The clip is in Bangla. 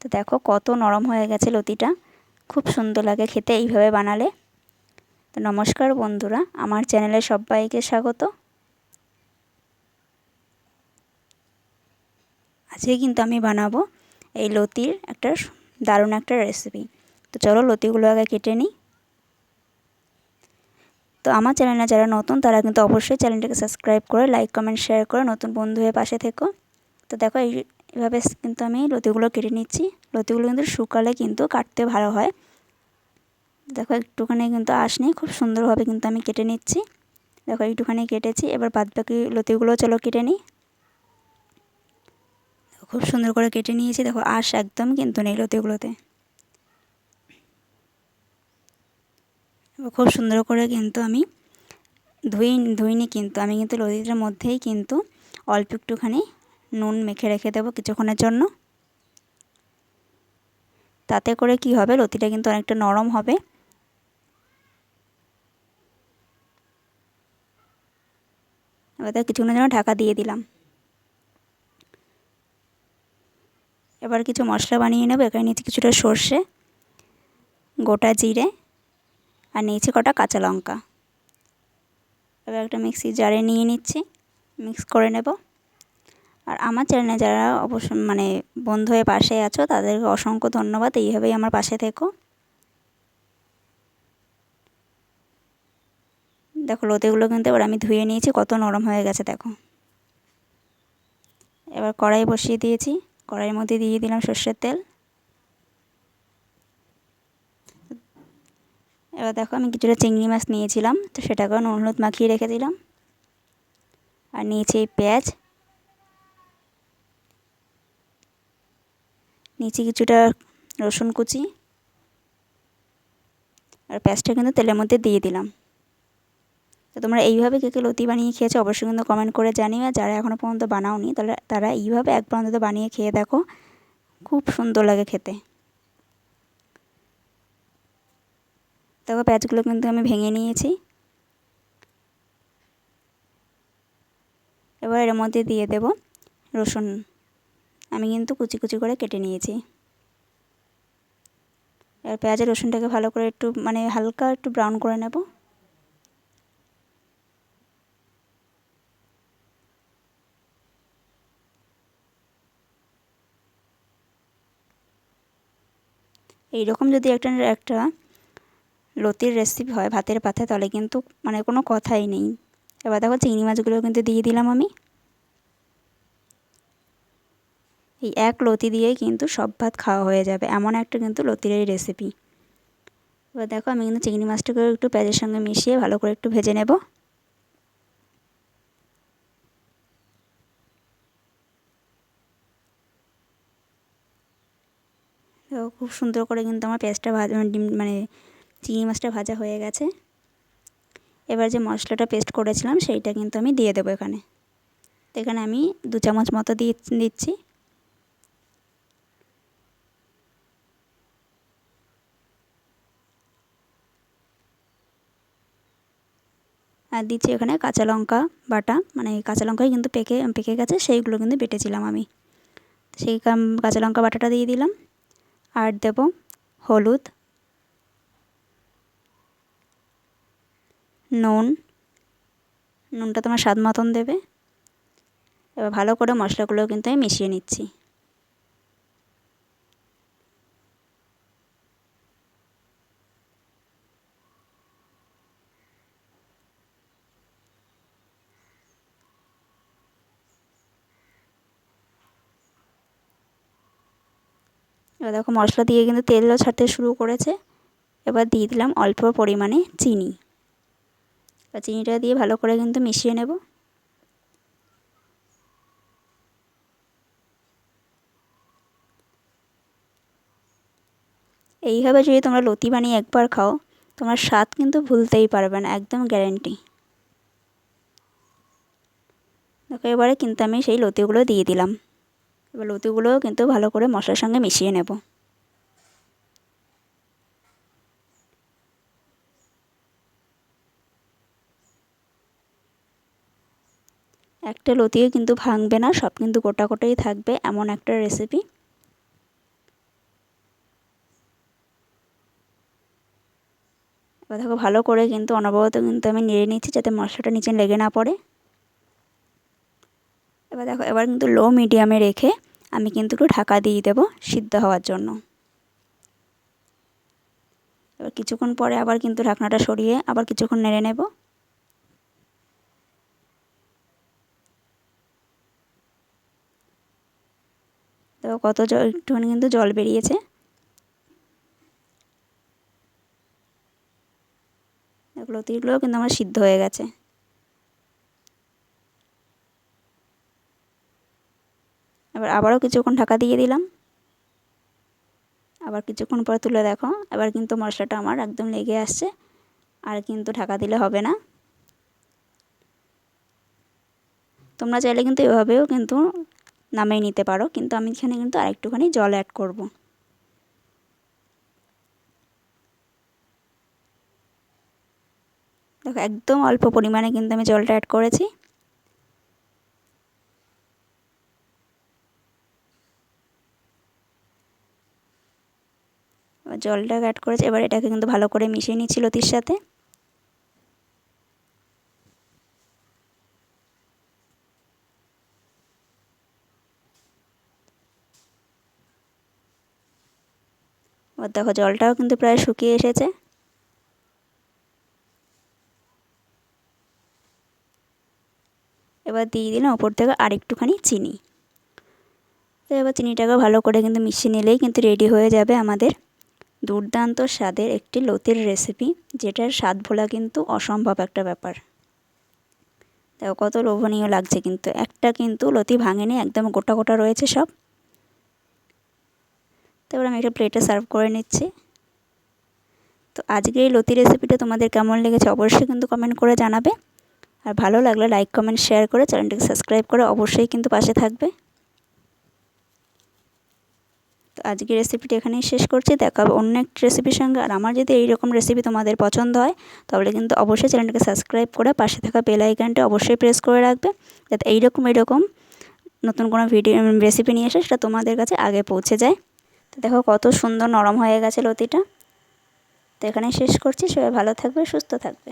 তো দেখো কত নরম হয়ে গেছে লতিটা। খুব সুন্দর লাগে খেতে এইভাবে বানালে। তো নমস্কার বন্ধুরা, আমার চ্যানেলে সবাইকে স্বাগত। আজকে কিন্তু আমি বানাবো এই লতির একটা দারুণ একটা রেসিপি তো চলো লতিগুলো আগে কেটে নিই। তো আমার চ্যানেলে যারা নতুন, তারা কিন্তু অবশ্যই চ্যানেলটাকে সাবস্ক্রাইব করে লাইক কমেন্ট শেয়ার করে নতুন বন্ধু হয়ে পাশে থেকো। তো দেখো এইভাবে কিন্তু আমি লতিগুলো কেটে নিচ্ছি। লতিগুলো কিন্তু শুকালে কিন্তু কাটতে ভালো হয়। দেখো একটুখানি কিন্তু আশ নেই, খুব সুন্দরভাবে কিন্তু আমি কেটে নিচ্ছি। দেখো একটুখানি কেটেছি, এবার বাদ বাকি লতিগুলো চলো কেটে নিই। খুব সুন্দর করে কেটে নিয়েছি, দেখো আশ একদম কিন্তু নেই লতিগুলোতে। খুব সুন্দর করে কিন্তু আমি ধুই ধুইনি কিন্তু, আমি কিন্তু লতিটার মধ্যেই কিন্তু অল্প একটুখানি নুন মেখে রেখে দেবো কিছুক্ষণের জন্য। তাতে করে কি হবে? লতিটা কিন্তু অনেকটা নরম হবে। এবার কিছুক্ষণের জন্য ঢাকা দিয়ে দিলাম। এবার কিছু মশলা বানিয়ে নেব। এখানে নিয়েছি কিছুটা সর্ষে, গোটা জিরে, আর নিয়েছি কটা কাঁচা লঙ্কা। এবার একটা মিক্সি জারে নিয়ে নিচ্ছি। মিক্স করে নেব। আর আমার চ্যানেলে যারা অবশ্য মানে বন্ধু হয়ে পাশে আছো, তাদেরকে অসংখ্য ধন্যবাদ। এইভাবেই আমার পাশে থেকো। দেখো, লোতেগুলো কিন্তু এবার আমি ধুয়ে নিয়েছি, কত নরম হয়ে গেছে, দেখো। এবার কড়াই বসিয়ে দিয়েছি। কড়াইয়ের মধ্যে দিয়ে দিলাম সর্ষের তেল। এবার দেখো, আমি কিছুটা চিংড়ি মাছ নিয়েছিলাম, তো সেটাকেও নুন হলুদ মাখিয়ে রেখে দিলাম। আর নিয়েছি পেঁয়াজ। নিচে কিছুটা রসুন কুচি আর পেঁয়াজটা কিন্তু তেলের মধ্যে দিয়ে দিলাম। তো তোমরা এইভাবে কে কে লতি বানিয়ে খেয়েছো অবশ্যই কিন্তু কমেন্ট করে জানিও। যারা এখনও পর্যন্ত বানাওনি, তাহলে তারা এইভাবে একবার অন্তত বানিয়ে খেয়ে দেখো। খুব সুন্দর লাগে খেতে। দেখো পেঁয়াজগুলো কিন্তু আমি ভেঙে নিয়েছি। এবার এর মধ্যে দিয়ে দেব রসুন। আমি কিন্তু কুচি কুচি করে কেটে নিয়েছি। এবার পেঁয়াজের রসুনটাকে ভালো করে একটু মানে হালকা একটু ব্রাউন করে নেব। এইরকম যদি একটা একটা লতির রেসিপি হয় ভাতের পাতে, তাহলে কিন্তু মানে কোনো কথাই নেই। এবার দেখো চিংড়ি মাছগুলো কিন্তু দিয়ে দিলাম আমি। এই এক লতি দিয়েই কিন্তু সব ভাত খাওয়া হয়ে যাবে। এমন একটা কিন্তু লতির এই রেসিপি এবার দেখো, আমি কিন্তু চিংড়ি মাছটাকে একটু পেঁয়াজের সঙ্গে মিশিয়ে ভালো করে একটু ভেজে নেব। খুব সুন্দর করে কিন্তু আমার পেঁয়াজটা ভাজা মানে চিংড়ি মাছটা ভাজা হয়ে গেছে। এবার যে মশলাটা পেস্ট করেছিলাম, সেইটা কিন্তু আমি দিয়ে দেবো এখানে। এখানে আমি দু চামচ মতো দিয়ে দিচ্ছি। আর দিচ্ছি এখানে কাঁচা লঙ্কা বাটা। মানে কাঁচা লঙ্কাই কিন্তু পেকে পেকে গেছে, সেইগুলো কিন্তু বেটেছিলাম আমি। সেই কাঁচা লঙ্কা বাটাটা দিয়ে দিলাম। আর দেব হলুদ, নুন। নুনটা তোমার স্বাদ মতন দেবে। এবার ভালো করে মশলাগুলো কিন্তু আমি মিশিয়ে নিচ্ছি। এবার দেখো মশলা দিয়ে কিন্তু তেলও ছাড়তে শুরু করেছে। এবার দিয়ে দিলাম অল্প পরিমাণে চিনি। চিনিটা দিয়ে ভালো করে কিন্তু মিশিয়ে নেব। এইভাবে যদি তোমরা লতি বানিয়ে একবার খাও, তোমার স্বাদ কিন্তু ভুলতেই পারবে না, একদম গ্যারেন্টি দেখো এবারে কিন্তু আমি সেই লতিগুলো দিয়ে দিলাম। এবার লতিগুলোও কিন্তু ভালো করে মশলার সঙ্গে মিশিয়ে নেব। একটা লতিও কিন্তু ভাঙবে না, সব কিন্তু গোটা গোটাই থাকবে, এমন একটা রেসিপি দেখো ভালো করে কিন্তু অনবরত কিন্তু আমি নেড়ে নিচ্ছি যাতে মশলাটা নিচে লেগে না পড়ে। এবার দেখো, এবার কিন্তু লো মিডিয়ামে রেখে আমি কিন্তু একটু ঢাকা দিয়ে দেবো সিদ্ধ হওয়ার জন্য। এবার কিছুক্ষণ পরে আবার কিন্তু ঢাকনাটা সরিয়ে আবার কিছুক্ষণ নেড়ে নেব। দেখো কত জল, একটুখানি কিন্তু জল বেরিয়েছে। এগুলো লতিগুলোও কিন্তু আমার সিদ্ধ হয়ে গেছে। এবার আবারও কিছুক্ষণ ঢাকা দিয়ে দিলাম। আবার কিছুক্ষণ পর তুলে দেখো, এবার কিন্তু মশলাটা আমার একদম লেগে আসছে, আর কিন্তু ঢাকা দিলে হবে না। তোমরা চাইলে কিন্তু এভাবেও কিন্তু নামিয়ে নিতে পারো, কিন্তু আমি এখানে কিন্তু আরেকটুখানি জল অ্যাড করব। দেখো, একদম অল্প পরিমাণে কিন্তু আমি জলটা অ্যাড করেছি। জলটা অ্যাড করেছি। এবার এটাকে কিন্তু ভালো করে মিশিয়ে নিচ্ছি লতির সাথে। এবার দেখো জলটাও কিন্তু প্রায় শুকিয়ে এসেছে। এবার দিয়ে দিলাম ওপর থেকে আরেকটুখানি চিনি। তো এবার চিনিটাকে ভালো করে কিন্তু মিশিয়ে নিলেই কিন্তু রেডি হয়ে যাবে আমাদের দুর্দান্ত স্বাদের একটি লতির রেসিপি যেটার স্বাদ ভোলা কিন্তু অসম্ভব একটা ব্যাপার। দেখো কত লোভনীয় লাগছে কিন্তু, একটা কিন্তু লতি ভাঙেনি, একদম গোটা গোটা রয়েছে সব। তারপর আমি একটা প্লেটে সার্ভ করে নিচ্ছি। তো আজকে এই লতি রেসিপিটা তোমাদের কেমন লেগেছে অবশ্যই কিন্তু কমেন্ট করে জানাবে। আর ভালো লাগলে লাইক কমেন্ট শেয়ার করে চ্যানেলটিকে সাবস্ক্রাইব করে অবশ্যই কিন্তু পাশে থাকবে। তো আজকের রেসিপিটি এখানেই শেষ করছি। দেখা হবে অন্য একটি রেসিপির সঙ্গে। আর আমার যদি এইরকম রেসিপি তোমাদের পছন্দ হয়, তাহলে কিন্তু অবশ্যই চ্যানেলটিকে সাবস্ক্রাইব করে পাশে থাকা বেল অবশ্যই প্রেস করে রাখবে। যাতে এইরকম এইরকম নতুন কোনো ভিডিও রেসিপি নিয়ে এসে সেটা তোমাদের কাছে আগে পৌঁছে যায়। তো দেখো কত সুন্দর নরম হয়ে গেছে লতিটা। তো এখানেই শেষ করছি। সবাই ভালো থাকবে, সুস্থ থাকবে।